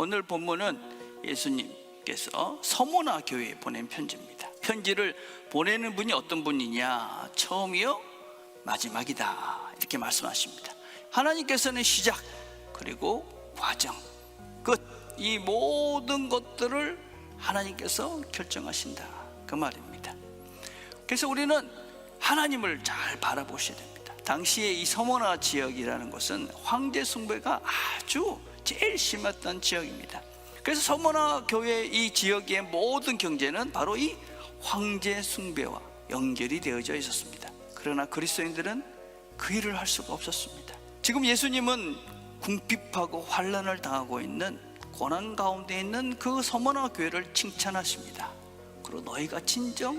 오늘 본문은 예수님께서 서모나 교회에 보낸 편지입니다. 편지를 보내는 분이 어떤 분이냐? 처음이요, 마지막이다. 이렇게 말씀하십니다. 하나님께서는 시작, 그리고 과정, 끝, 이 모든 것들을 하나님께서 결정하신다. 그 말입니다. 그래서 우리는 하나님을 잘 바라보셔야 됩니다. 당시에 이 서모나 지역이라는 것은 황제 숭배가 아주 제일 심했던 지역입니다. 그래서 서모나 교회 이 지역의 모든 경제는 바로 이 황제 숭배와 연결이 되어져 있었습니다. 그러나 그리스도인들은 그 일을 할 수가 없었습니다. 지금 예수님은 궁핍하고 환란을 당하고 있는 고난 가운데 있는 그 서머나 교회를 칭찬하십니다. 그리고 너희가 진정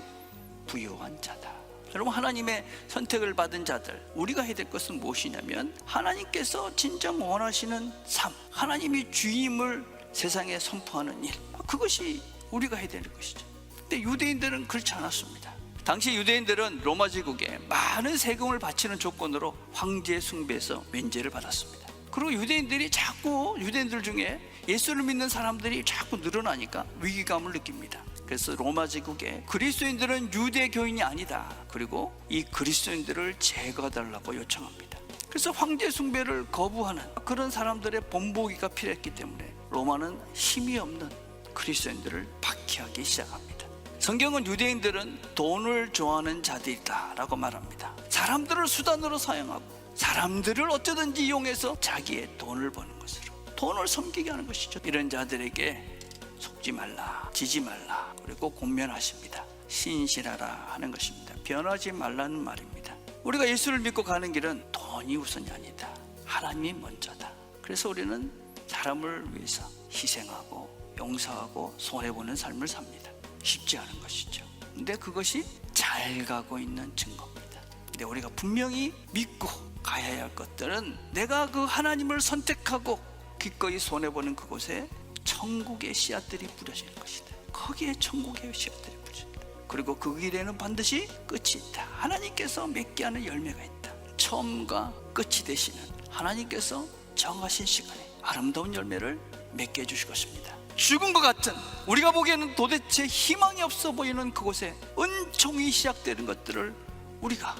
부유한 자다. 여러분 하나님의 선택을 받은 자들 우리가 해야 될 것은 무엇이냐면 하나님께서 진정 원하시는 삶 하나님이 주임을 세상에 선포하는 일 그것이 우리가 해야 되는 것이죠. 근데 유대인들은 그렇지 않았습니다. 당시 유대인들은 로마 제국에 많은 세금을 바치는 조건으로 황제 숭배에서 면제를 받았습니다. 그리고 유대인들이 자꾸 유대인들 중에 예수를 믿는 사람들이 자꾸 늘어나니까 위기감을 느낍니다 그래서 로마 제국에 그리스도인들은 유대 교인이 아니다. 그리고 이 그리스도인들을 제거해달라고 요청합니다. 그래서 황제 숭배를 거부하는 그런 사람들의 본보기가 필요했기 때문에 로마는 힘이 없는 그리스도인들을 박해하기 시작합니다. 성경은 유대인들은 돈을 좋아하는 자들이다라고 말합니다. 사람들을 수단으로 사용하고 사람들을 어쩌든지 이용해서 자기의 돈을 버는 것으로 돈을 섬기게 하는 것이죠. 이런 자들에게 속지 말라, 지지 말라, 그리고 공면하십니다. 신실하라 하는 것입니다. 변하지 말라는 말입니다. 우리가 예수를 믿고 가는 길은 돈이 우선이 아니다. 하나님이 먼저다. 그래서 우리는 사람을 위해서 희생하고 용서하고 손해보는 삶을 삽니다. 쉽지 않은 것이죠. 근데 그것이 잘 가고 있는 증거입니다. 근데 우리가 분명히 믿고 가야 할 것들은 내가 그 하나님을 선택하고 기꺼이 손해보는 그곳에 천국의 씨앗들이 뿌려지는 것이다. 거기에 천국의 씨앗들이 뿌려진다. 그리고 그 길에는 반드시 끝이 있다. 하나님께서 맺게 하는 열매가 있다. 처음과 끝이 되시는 하나님께서 정하신 시간에 아름다운 열매를 맺게 해주실 것입니다. 죽은 것 같은 우리가 보기에는 도대체 희망이 없어 보이는 그곳에 은총이 시작되는 것들을 우리가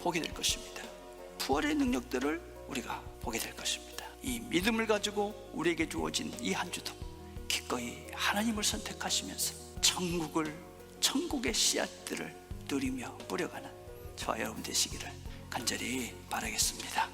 보게 될 것입니다. 부활의 능력들을 우리가 보게 될 것입니다. 이 믿음을 가지고 우리에게 주어진 이 한 주도 기꺼이 하나님을 선택하시면서 천국을 천국의 씨앗들을 누리며 뿌려가는 저와 여러분 되시기를 간절히 바라겠습니다.